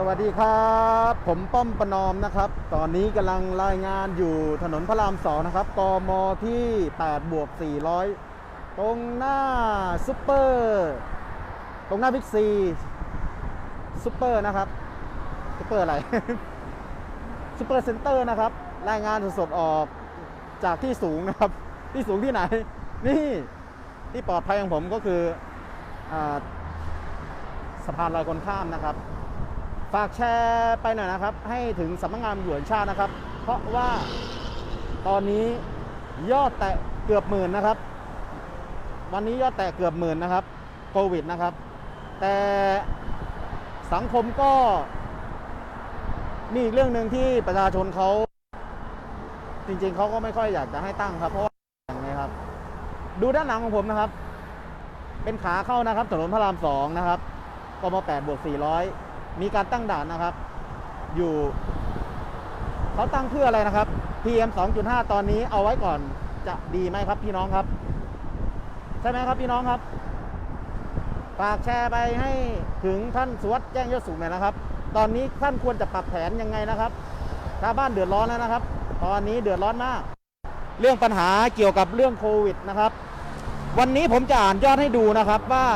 สวัสดีครับ ผมป้อมประนอมนะครับ ตอนนี้กำลังรายงานอยู่ถนนพระรามสองนะครับกมที่ 8 บวก 400 ตรงหน้าซุปเปอร์ตรงหน้าบิ๊กซีซุปเปอร์นะครับซุปเปอร์อะไรซุปเปอร์เซ็นเตอร์นะครับ รายงานสดๆออกจากที่สูงนะครับ ที่สูงที่ไหน นี่ที่ปลอดภัยของผมก็คืออาสะพานลอยคนข้ามนะครับ ฝากแชร์ไปหน่อยนะครับ ให้ถึงสำนักงานตำรวจแห่งชาตินะครับ เพราะว่าตอนนี้ยอดแตะเกือบหมื่นนะครับ วันนี้ยอดแตะเกือบหมื่นนะครับโควิดนะครับ แต่สังคมก็มีอีกเรื่องหนึ่งที่ประชาชนเขาจริงๆเขาก็ไม่ค่อยอยากจะให้ตั้งครับ เพราะว่าอย่างนี้ครับ ดูด้านหลังของผมนะครับ เป็นขาเข้านะครับถนนพระรามสองนะครับกม8บวก400 มีการตั้งด่านนะครับ อยู่เขาตั้งเพื่ออะไรนะครับ PM 2.5 ตอนนี้เอาไว้ก่อนจะดีไหมครับพี่น้องครับ ใช่ไหมครับพี่น้องครับฝากแชร์ไปให้ถึงท่านสวัสด์แจ้งยศสุขหน่อยนะครับ ตอนนี้ท่านควรจะปรับแผนยังไงนะครับชาวบ้านเดือดร้อนแล้วนะครับ ตอนนี้เดือดร้อนมาก เรื่องปัญหาเกี่ยวกับเรื่องโควิดนะครับ วันนี้ผมจะอ่านยอดให้ดูนะครับว่า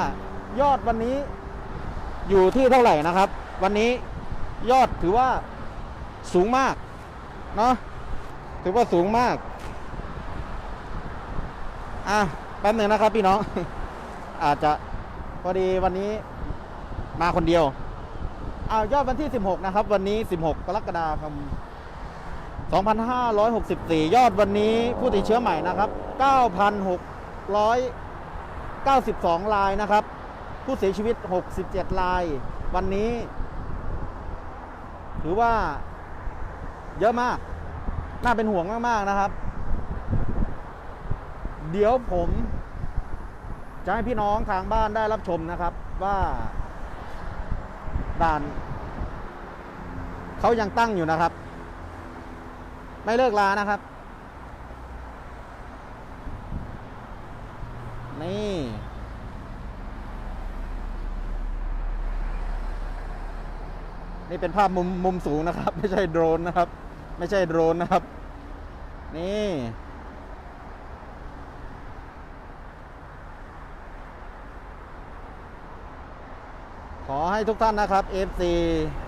ยอดวันนี้อยู่ที่เท่าไหร่นะครับ วันนี้ยอดถือว่าสูงมากเนาะถือว่าสูงมาก อะแป๊บหนึ่งนะครับพี่น้อง อาจจะพอดีวันนี้มาคนเดียวเอายอดวันที่ 16 นะครับ วันนี้ 16 กรกฎาคม 2564 ยอดวันนี้ผู้ติดเชื้อใหม่นะครับ 9,692 รายนะครับ ผู้เสียชีวิต 67 ราย วันนี้ ถือว่าเยอะมาก น่าเป็นห่วงมาก ๆ นะครับ เดี๋ยวผมจะให้พี่น้องทางบ้านได้รับชมนะครับว่าด่านเขายังตั้งอยู่นะครับ ไม่เลิกลานะครับ นี่ นี่ เป็นภาพมุมมุมสูงนะครับ ไม่ใช่โดรนนะครับ ไม่ใช่โดรนนะครับ นี่ขอให้ทุกท่านนะครับ FC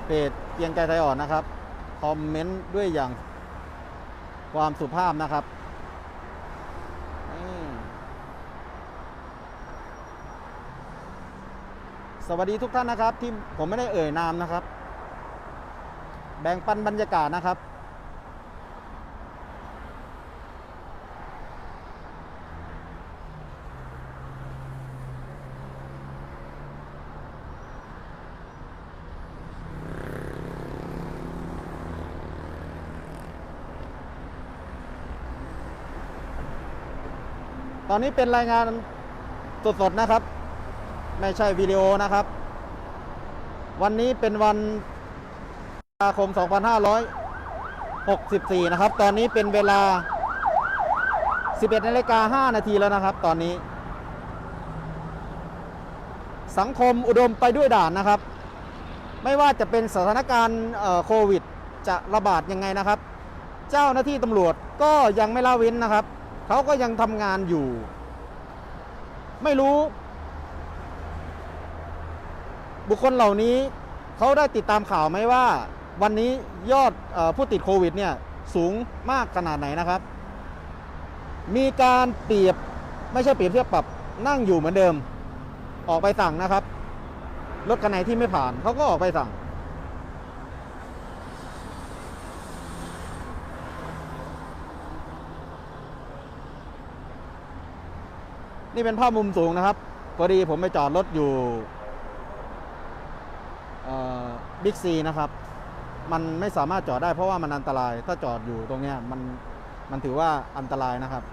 เพจเกียงไกรไทยอ่อนนะครับ คอมเมนต์ด้วยอย่างความสุภาพนะครับสวัสดีทุกท่านนะครับ ที่ผมไม่ได้เอ่ยนามนะครับ แบ่งปันบรรยากาศนะครับ ตอนนี้เป็นรายงานสดๆนะครับ ไม่ใช่วิดีโอนะครับ วันนี้เป็นวันาคม 2564 นะครับ ตอนนี้เป็นเวลา 11นาฬิกา5นาทีแล้วนะครับ ตอนนี้ สังคมอุดมไปด้วยด่านนะครับ ไม่ว่าจะเป็นสถานการณ์โควิด จะระบาดยังไงนะครับ เจ้าหน้าที่ตำรวจก็ยังไม่ละเว้นนะครับ เขาก็ยังทำงานอยู่ ไม่รู้บุคคลเหล่านี้เขาได้ติดตามข่าวไหมว่า วันนี้ยอดอผู้ติดโควิดเนี่ยสูงมากขนาดไหนนะครับ มีการเปรียบไม่ใช่เปรียบเทียบปรับนั่งอยู่เหมือนเดิม ออกไปสั่งนะครับ รถคันไหนที่ไม่ผ่านเขาก็ออกไปสั่ง นี่เป็นภาพมุมสูงนะครับพอดีผมไปจอดรถอยู่บิ๊กซีนะครับ มันไม่สามารถจอดได้เพราะว่ามันอันตรายถ้าจอดอยู่ตรงเนี้ยมันมันถือว่าอันตรายนะครับ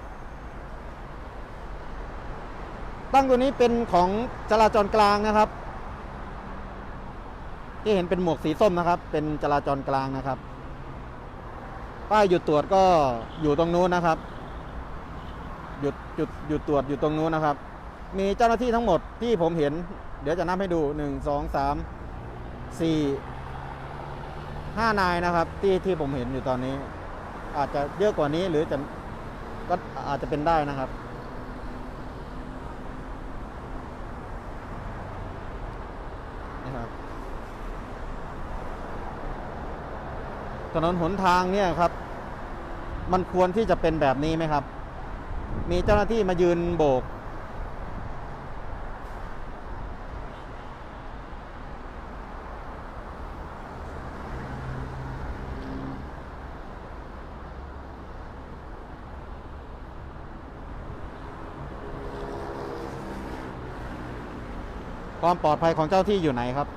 ตั้งตัวนี้เป็นของจราจรกลางนะครับ ที่เห็นเป็นหมวกสีส้มนะครับ เป็นจราจรกลางนะครับ ป้ายหยุดตรวจก็อยู่ตรงนู้นนะครับ หยุดหยุดหยุดตรวจอยู่ตรงนู้นนะครับ มีเจ้าหน้าที่ทั้งหมดที่ผมเห็น เดี๋ยวจะนับให้ดูหนึ่งสองสามสี่ ห้านายนะครับที่ที่ผมเห็นอยู่ตอนนี้ อาจจะเยอะกว่านี้หรือจะก็อาจจะเป็นได้นะครับ นะครับ ถนนหนทางเนี่ยครับ มันควรที่จะเป็นแบบนี้ไหมครับ มีเจ้าหน้าที่มายืนโบก ความปลอดภัยของเจ้าที่อยู่ไหนครับ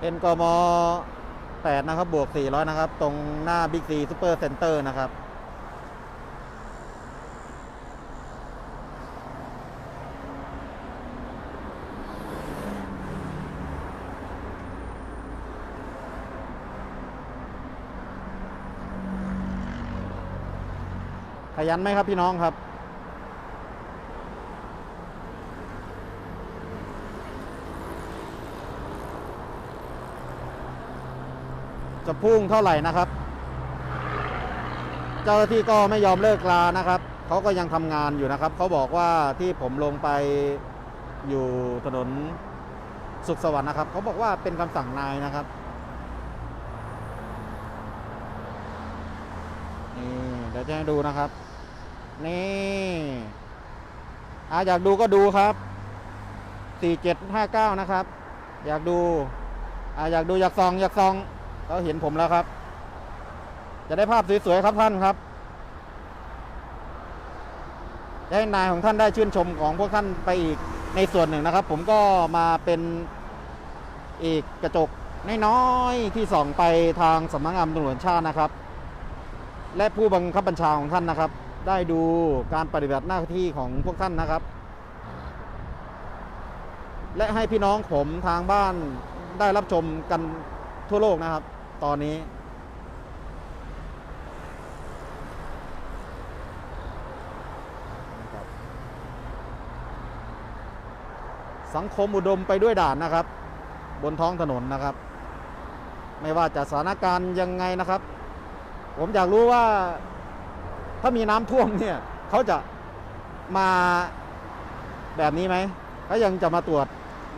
เอ็นกม8นะครับ บวก 400 นะครับ ตรงหน้า Big C Super Center นะครับ ขยันไหมครับพี่น้องครับ จะพุ่งเท่าไหร่นะครับ เจ้าหน้าที่ก็ไม่ยอมเลิกลานะครับเขาก็ยังทำงานอยู่นะครับเขาบอกว่าที่ผมลงไปอยู่ถนนสุขสวัสดิ์นะครับเขาบอกว่าเป็นคำสั่งนายนะครับนี่เดี๋ยวจะให้ดูนะครับ นี่อาอยากดูก็ดูครับ 4759 นะครับ อยากดูอาอยากดูอยากซองอยากซอง เขาเห็นผมแล้วครับ จะได้ภาพสวยๆครับท่านครับจะให้นายของท่านได้ชื่นชมของพวกท่านไปอีกในส่วนหนึ่งนะครับ ผมก็มาเป็นอีกกระจกน้อยๆที่ส่องไปทางสำนักงานตำรวจชาตินะครับ และผู้บังคับบัญชาของท่านนะครับ ได้ดูการปฏิบัติหน้าที่ของพวกท่านนะครับ และให้พี่น้องผมทางบ้านได้รับชมกันทั่วโลกนะครับ ตอนนี้ สังคมอุดมไปด้วยด่านนะครับ บนท้องถนนนะครับ ไม่ว่าจะสถานการณ์ยังไงนะครับ ผมอยากรู้ว่าถ้ามีน้ำท่วมเนี่ยเขาจะมาแบบนี้ไหมเขายังจะมาตรวจ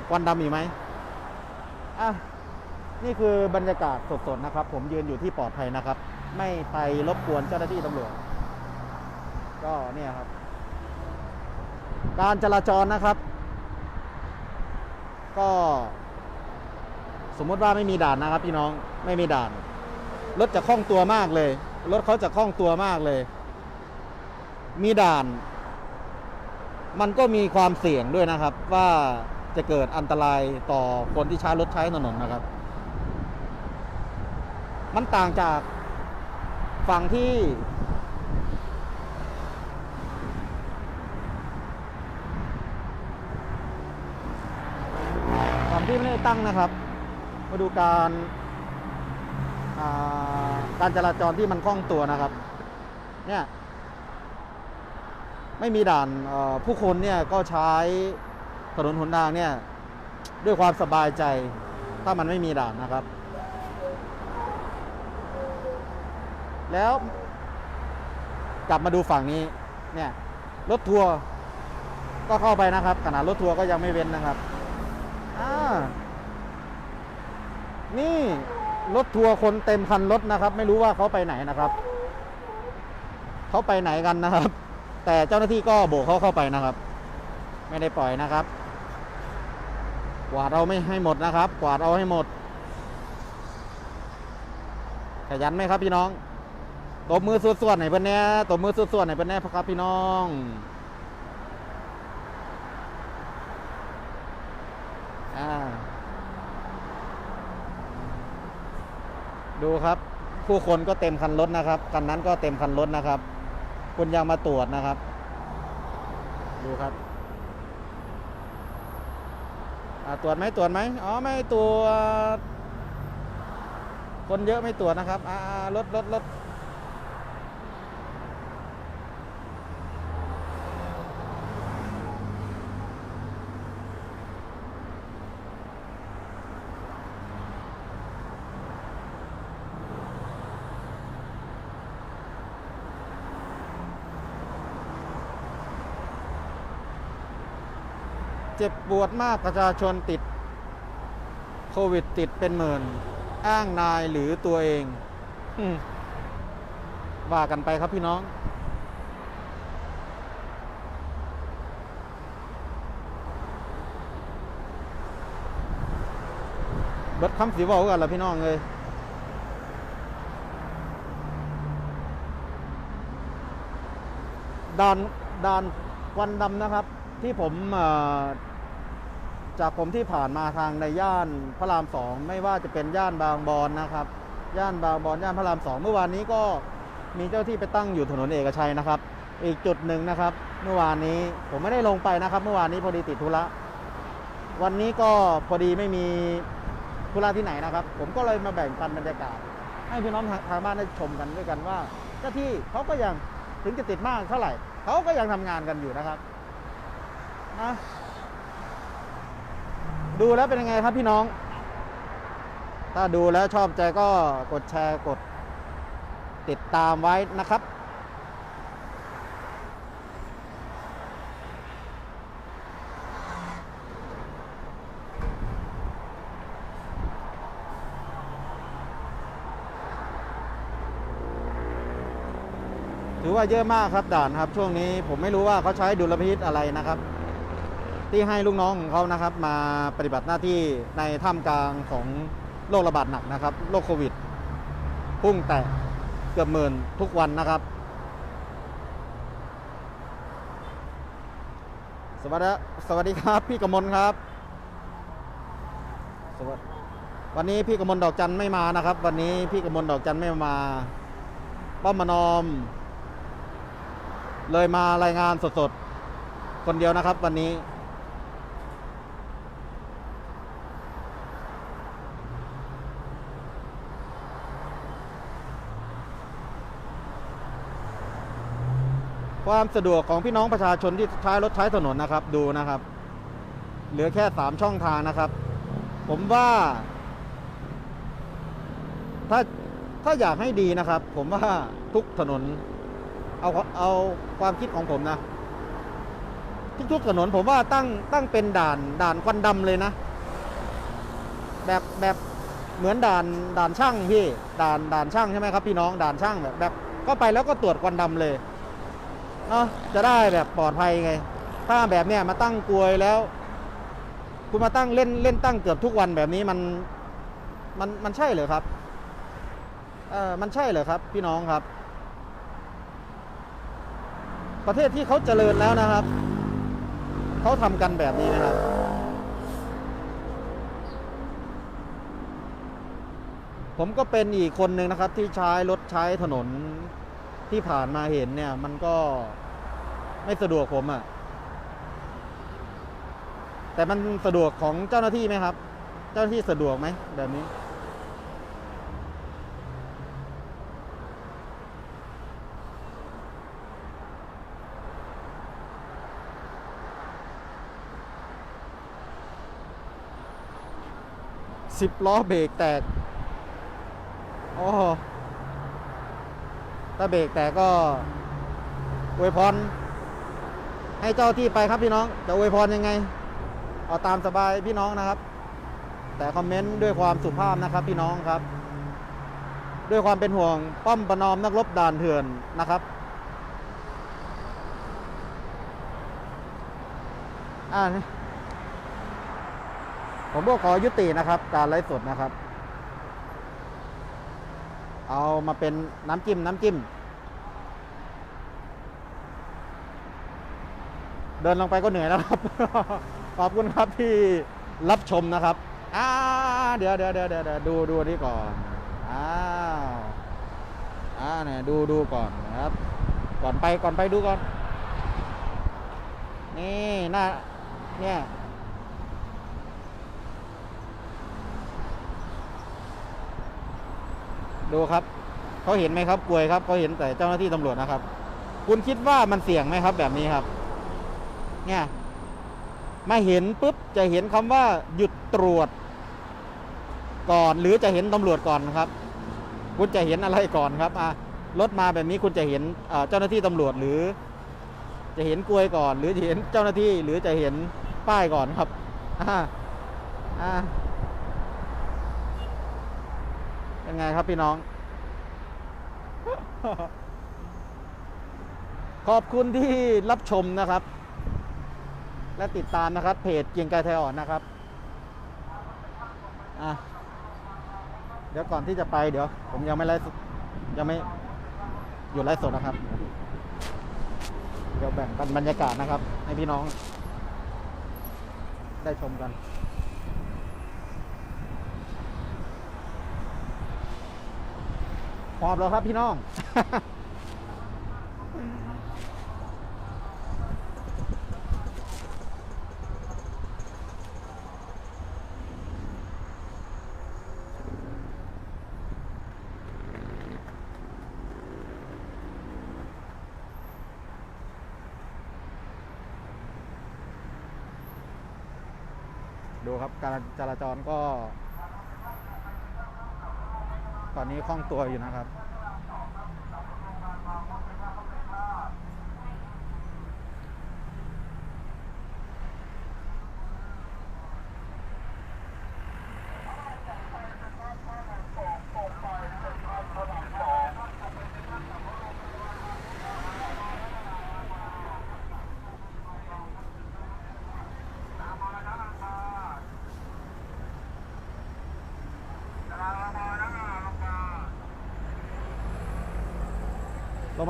ควันดำอีกไหมอะ นี่คือบรรยากาศสดๆนะครับ ผมยืนอยู่ที่ปลอดภัยนะครับ ไม่ไปรบกวนเจ้าหน้าที่ตำรวจ ก็เนี่ยครับ การจราจรนะครับ ก็สมมติว่าไม่มีด่านนะครับ พี่น้องไม่มีด่าน รถจะคล่องตัวมากเลย รถเขาจะคล่องตัวมากเลย มีด่าน มันก็มีความเสี่ยงด้วยนะครับ ว่าจะเกิดอันตรายต่อคนที่ใช้รถใช้ถนนนะครับ มันต่างจากฝั่งที่ฝั่งที่ไม่ได้ตั้งนะครับ มาดูการการจราจรที่มันคล่องตัวนะครับ เนี่ย ไม่มีด่านผู้คนเนี่ยก็ใช้ถนนหนทางเนี่ย ด้วยความสบายใจ ถ้ามันไม่มีด่านนะครับ แล้วกลับมาดูฝั่งนี้เนี่ยรถทัวร์ก็เข้าไปนะครับขนาดรถทัวร์ก็ยังไม่เว้นนะครับอ่านี่รถทัวร์คนเต็มคันรถนะครับ ไม่รู้ว่าเขาไปไหนนะครับเขาไปไหนกันนะครับ แต่เจ้าหน้าที่ก็โบกเขาเข้าไปนะครับ ไม่ได้ปล่อยนะครับ กวาดเอาไม่ให้หมดนะครับ กวาดเอาให้หมดขยันไหมครับพี่น้อง ตบมือสวดๆไหนเพิ่นแน่ตบมือสวดๆไหนเพิ่นแน่พี่ครับพี่น้องอดูครับ ผู้คนก็เต็มคันรถนะครับคันนั้นก็เต็มคันรถนะครับคุณยังมาตรวจนะครับ ดูครับตรวจไหมตรวจไหมอ๋อไม่ตรวจคนเยอะไม่ตรวจนะครับรถรถรถ เจ็บปวดมากประชาชนติดโควิดติดเป็นหมื่น อ้างนายหรือตัวเองอืมว่ากันไปครับพี่น้อง เบิดคำสีบอกกันละพี่น้องเลยด่านด่านควันดำนะครับ ที่ผมเอ่อ จากผมที่ผ่านมาทางในย่านพระรามสองไม่ว่าจะเป็นย่านบางบอนนะครับ ย่านบางบอนย่านพระรามสองเมื่อวานนี้ก็มีเจ้าที่ไปตั้งอยู่ถนนเอกชัยนะครับ อีกจุดหนึ่งนะครับ เมื่อวานนี้ผมไม่ได้ลงไปนะครับ เมื่อวานนี้พอดีติดธุระวันนี้ก็พอดีไม่มีธุระที่ไหนนะครับ ผมก็เลยมาแบ่งปันบรรยากาศ ให้พี่น้องทางทางบ้านได้ชมกันด้วยกันว่าเจ้าที่เขาก็ยังถึงจะติดมากเท่าไหร่เขาก็ยังทำงานกันอยู่นะครับนะ ดูแล้วเป็นยังไงครับพี่น้อง ถ้าดูแล้วชอบใจก็กดแชร์กด ติดตามไว้นะครับ ถือว่าเยอะมากครับด่านครับ ช่วงนี้ผมไม่รู้ว่าเขาใช้ดุลพินิษอะไรนะครับ ที่ให้ลูกน้องของเขานะครับ มาปฏิบัติหน้าที่ในท่ามกลางของโรคระบาดหนักนะครับโรคโควิด พุ่งแตะเกือบหมื่นทุกวันนะครับ สวัสดีสวัสดีครับ พี่กมลครับสวัสดีวันนี้พี่กมลดอกจันไม่มานะครับ วันนี้พี่กมลดอกจันไม่มาป้อมมานอม เลยมารายงานสดๆ คนเดียวนะครับวันนี้ ความสะดวกของพี่น้องประชาชนที่ใช้รถใช้ถนนนะครับ ดูนะครับ เหลือแค่สามช่องทางนะครับ ผมว่า ถ้าถ้าอยากให้ดีนะครับ ผมว่าทุกถนน เอาเอาความคิดของผมนะทุกๆถนนผมว่าตั้งตั้งเป็นด่านด่านควันดำเลยนะ แบบแบบเหมือนด่านด่านช่างพี่ด่านด่านช่างใช่ไหมครับพี่น้องด่านช่างแบบแบบก็ไปแล้วก็ตรวจควันดำเลย เนาะจะได้แบบปลอดภัยไง ถ้าแบบเนี้ยมาตั้งกลวยแล้ว คุณมาตั้งเล่นเล่นตั้งเกือบทุกวันแบบนี้มันมันมันใช่เหรอครับเออมันใช่เหรอครับ พี่น้องครับ ประเทศที่เขาเจริญแล้วนะครับเขาทำกันแบบนี้นะครับผมก็เป็นอีกคนหนึ่งนะครับที่ใช้รถใช้ถนน ที่ผ่านมาเห็นเนี่ยมันก็ไม่สะดวกผมอะ่ะ แต่มันสะดวกของเจ้าหน้าที่ไหมครับ เจ้าหน้าที่สะดวกไหมแบบนี้ สิบล้อเบรกแตกอ้โห ถ้าเบรกแตกก็อวยพร ให้เจ้าที่ไปครับพี่น้อง จะอวยพรยังไง เอาตามสบายพี่น้องนะครับ แต่คอมเมนต์ด้วยความสุภาพนะครับพี่น้องครับ ด้วยความเป็นห่วงป้อมประนอมนักรบด่านเถื่อนนะครับอ่าผมก็ขอยุตินะครับ การไลฟ์สดนะครับ เอามาเป็นน้ำจิ้มน้ำจิ้ม เดินลงไปก็เหนื่อยแล้วครับ ขอบคุณครับที่รับชมนะครับอ่าเดี๋ยวเดี๋ยวเดี๋ยวเดี๋ยวเดี๋ยวดูดูนี่ก่อนอ้าวอ่าเนี่ยดูดูก่อนนะครับ ก่อนไปก่อนไปดูก่อน นี่หน้าเนี่ย ดูครับเขาเห็นไหมครับกลวยครับเขาเห็นแต่เจ้าหน้าที่ตำรวจนะครับ คุณคิดว่ามันเสี่ยงไหมครับ แบบนี้ครับ เนี่ยมาเห็นปุ๊บจะเห็นคำว่าหยุดตรวจ ก่อนหรือจะเห็นตำรวจก่อนครับ คุณจะเห็นอะไรก่อนครับอะรถมาแบบนี้คุณจะเห็นเอ่อเจ้าหน้าที่ตำรวจหรือ จะเห็นกลวยก่อน หรือจะเห็นเจ้าหน้าที่หรือจะเห็นป้ายก่อนครับอ่าอ่า ยังไงครับพี่น้อง ขอบคุณที่รับชมนะครับ และติดตามนะครับ เพจเกียงไกรไทยอ่อนนะครับอะเดี๋ยวก่อนที่จะไปเดี๋ยว ผมยังไม่ไลฟ์สดยังไม่อยู่ไลฟ์สดนะครับ เดี๋ยวแบ่งกันบรรยากาศนะครับ ให้พี่น้องได้ชมกัน พร้อมแล้วครับพี่น้อง ดูครับการจราจรก็ อนนี้คล่องตัวอยู่นะครับ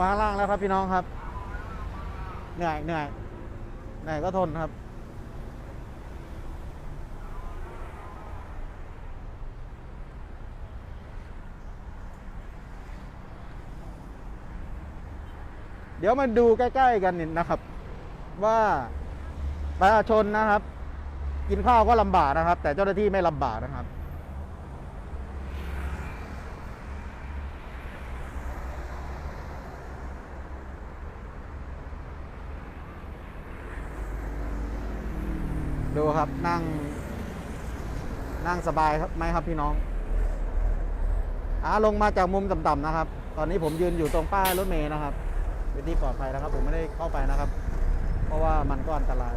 มาข้างล่างแล้วครับพี่น้องครับ เหนื่อยเหนื่อยเหนื่อยก็ทนครับ เดี๋ยวมาดูใกล้ๆกันนิดนะครับ ว่าประชาชนนะครับ กินข้าวก็ลำบากนะครับ แต่เจ้าหน้าที่ไม่ลำบากนะครับ ดู ครับ นั่ง นั่งสบายครับไหมครับพี่น้องอ่าลงมาจากมุมต่ำๆนะครับ ตอนนี้ผมยืนอยู่ตรงป้ายรถเมล์นะครับเป็นที่ปลอดภัยนะครับ ผมไม่ได้เข้าไปนะครับ เพราะว่ามันก็อันตราย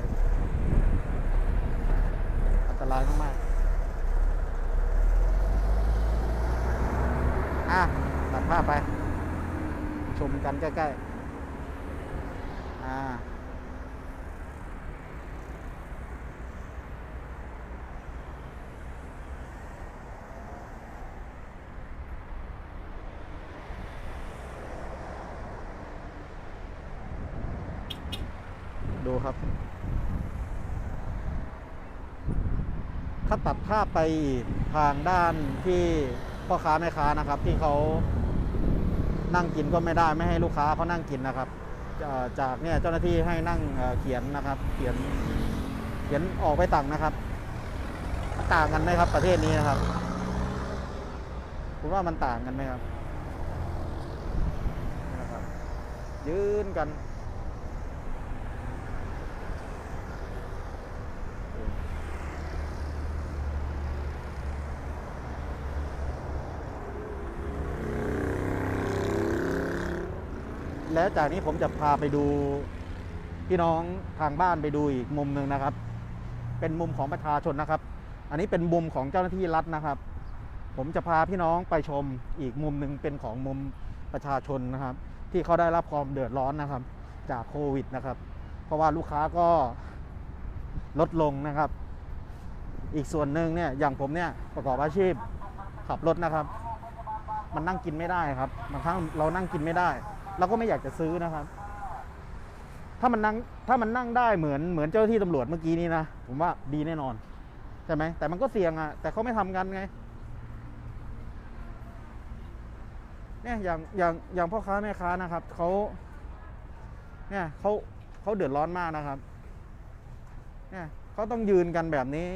อันตรายมากๆอะตัดภาพไป ชมกันใกล้ๆ อ่า ดูครับ ถ้า ตัดภาพไปทางด้านที่พ่อค้าแม่ค้านะครับ ที่เขานั่งกินก็ไม่ได้ไม่ให้ลูกค้าเขานั่งกินนะครับจากเนี่ยเจ้าหน้าที่ให้นั่งเขียนนะครับ เขียนเขียนออกไปตังนะครับต่างกันไหมครับ ประเทศนี้นะครับ คุณว่ามันต่างกันไหมครับนี่นะครับ ยืนกัน ด แล้วจากนี้ผมจะพาไปดูพี่น้องทางบ้านไปดูอีกมุมหนึ่งนะครับ เป็นมุมของประชาชนนะครับ อันนี้เป็นมุมของเจ้าหน้าที่รัฐนะครับ ผมจะพาพี่น้องไปชมอีกมุมหนึ่งเป็นของมุมประชาชนนะครับ ที่เขาได้รับความเดือดร้อนนะครับ จากโควิดนะครับ เพราะว่าลูกค้าก็ลดลงนะครับ อีกส่วนหนึ่งเนี่ยอย่างผมเนี่ยประกอบอาชีพขับรถนะครับ มันนั่งกินไม่ได้ครับบางครั้งเรานั่งกินไม่ได้ เราก็ไม่อยากจะซื้อนะครับ ถ้ามันนั่งถ้ามันนั่งได้เหมือนเหมือนเจ้าที่ตำรวจเมื่อกี้นี้นะผมว่าดีแน่นอนใช่ไหมแต่มันก็เสี่ยงอะแต่เขาไม่ทำกันไงเนี่ยอย่างอย่างอย่างพ่อค้าแม่ค้านะครับเขาเนี่ยเขาเขาเดือดร้อนมากนะครับ เนี่ยเขาต้องยืนกันแบบนี้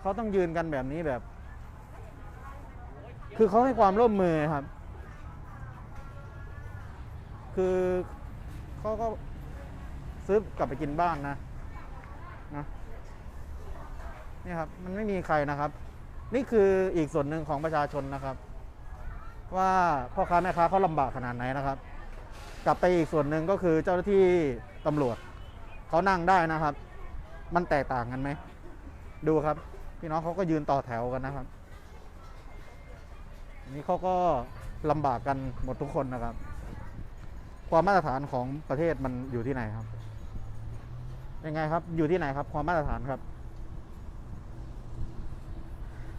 เขาต้องยืนกันแบบนี้แบบ คือเขาให้ความร่วมมือครับ คือเขาก็ซื้อกลับไปกินบ้านนะนะนี่ครับ มันไม่มีใครนะครับ นี่คืออีกส่วนหนึ่งของประชาชนนะครับ ว่าพ่อค้าแม่ค้าเขาลำบากขนาดไหนนะครับ กลับไปอีกส่วนหนึ่งก็คือเจ้าหน้าที่ตำรวจเขานั่งได้นะครับ มันแตกต่างกันไหมดูครับ พี่น้องเขาก็ยืนต่อแถวกันนะครับนนี้เขาก็ลำบากกันหมดทุกคนนะครับ ความมาตรฐานของประเทศมันอยู่ที่ไหนครับ ยังไงครับ อยู่ที่ไหนครับ ความมาตรฐานครับ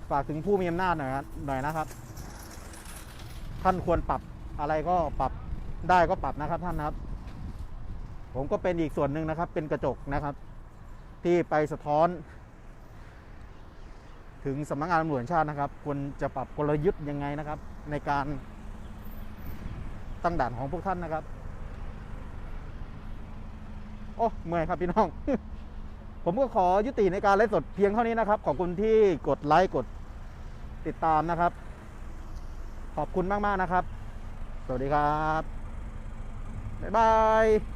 ฝากถึงผู้มีอำนาจหน่อยครับหน่อยนะครับ ท่านควรปรับอะไรก็ปรับได้ก็ปรับนะครับ ท่านครับ ผมก็เป็นอีกส่วนหนึ่งนะครับ เป็นกระจกนะครับ ที่ไปสะท้อน ถึงสำนักงานตำรวจชาตินะครับ ควรจะปรับกลยุทธ์ยังไงนะครับ ในการตั้งด่านของพวกท่านนะครับ โอ้เมื่อยครับพี่น้อง ผมก็ขอยุติในการไลฟ์สดเพียงเท่านี้นะครับ ขอบคุณที่กดไลค์กดติดตามนะครับ ขอบคุณมาก ๆ นะครับ สวัสดีครับ บ๊ายบาย